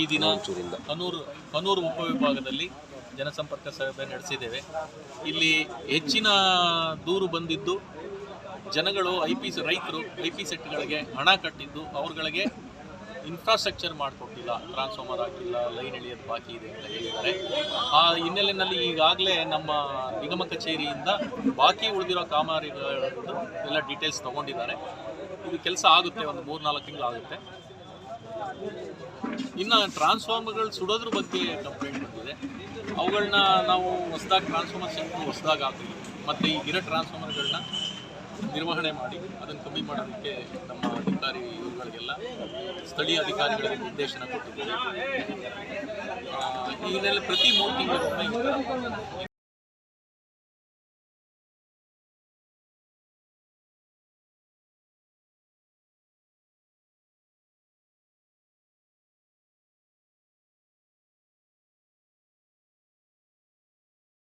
ಈ ದಿನ ಕನೂರು ಕನೂರು ಉಪವಿಭಾಗದಲ್ಲಿ ಜನಸಂಪರ್ಕ ಸಭೆ ನಡೆಸಿದ್ದೇವೆ. ಇಲ್ಲಿ ಹೆಚ್ಚಿನ ದೂರು ಬಂದಿದ್ದು ಜನಗಳು, ಐ ಪಿ ರೈತರು, ಐ ಪಿ ಸೆಟ್ಗಳಿಗೆ ಹಣ ಕಟ್ಟಿದ್ದು ಅವ್ರಗಳಿಗೆ ಇನ್ಫ್ರಾಸ್ಟ್ರಕ್ಚರ್ ಮಾಡಿಕೊಟ್ಟಿಲ್ಲ ಟ್ರಾನ್ಸ್ಫಾರ್ಮರ್ ಹಾಕಿಲ್ಲ ಲೈನ್ ಎಳೆಯೋದು ಬಾಕಿ ಇದೆ ಅಂತ ಹೇಳಿದ್ದಾರೆ. ಆ ಹಿನ್ನೆಲೆಯಲ್ಲಿ ಈಗಾಗಲೇ ನಮ್ಮ ನಿಗಮ ಕಚೇರಿಯಿಂದ ಬಾಕಿ ಉಳಿದಿರೋ ಕಾಮಗಾರಿಗಳದ್ದು ಎಲ್ಲ ಡೀಟೇಲ್ಸ್ ತಗೊಂಡಿದ್ದಾರೆ. ಇದು ಕೆಲಸ ಆಗುತ್ತೆ, ಒಂದು ಮೂರು ನಾಲ್ಕು ತಿಂಗಳು ಆಗುತ್ತೆ ಇನ್ನು ಟ್ರಾನ್ಸ್ಫಾರ್ಮರ್ಗಳು ಸುಡೋದ್ರ ಬಗ್ಗೆ ಕಂಪ್ಲೇಂಟ್ ಬಂದಿದೆ. ಅವುಗಳನ್ನ ನಾವು ಹೊಸದಾಗಿ ಟ್ರಾನ್ಸ್ಫಾರ್ಮರ್ ಸೆಂಟ್ರ್ ಹೊಸದಾಗಿ ಹಾಕಿದ್ವಿ ಮತ್ತು ಈಗಿರೋ ಟ್ರಾನ್ಸ್ಫಾರ್ಮರ್ಗಳನ್ನ ನಿರ್ವಹಣೆ ಮಾಡಿ ಅದನ್ನು ಕಮ್ಮಿ ಮಾಡೋದಕ್ಕೆ ನಮ್ಮ ಅಧಿಕಾರಿ ಇವುಗಳಿಗೆಲ್ಲ ಸ್ಥಳೀಯ ಅಧಿಕಾರಿಗಳಿಗೆ ನಿರ್ದೇಶನ ಕೊಟ್ಟಿದ್ದೇವೆ ಈ ಹಿನ್ನೆಲೆ ಪ್ರತಿ ಮೂರು ತಿಂಗಳಿಗೊಮ್ಮೆ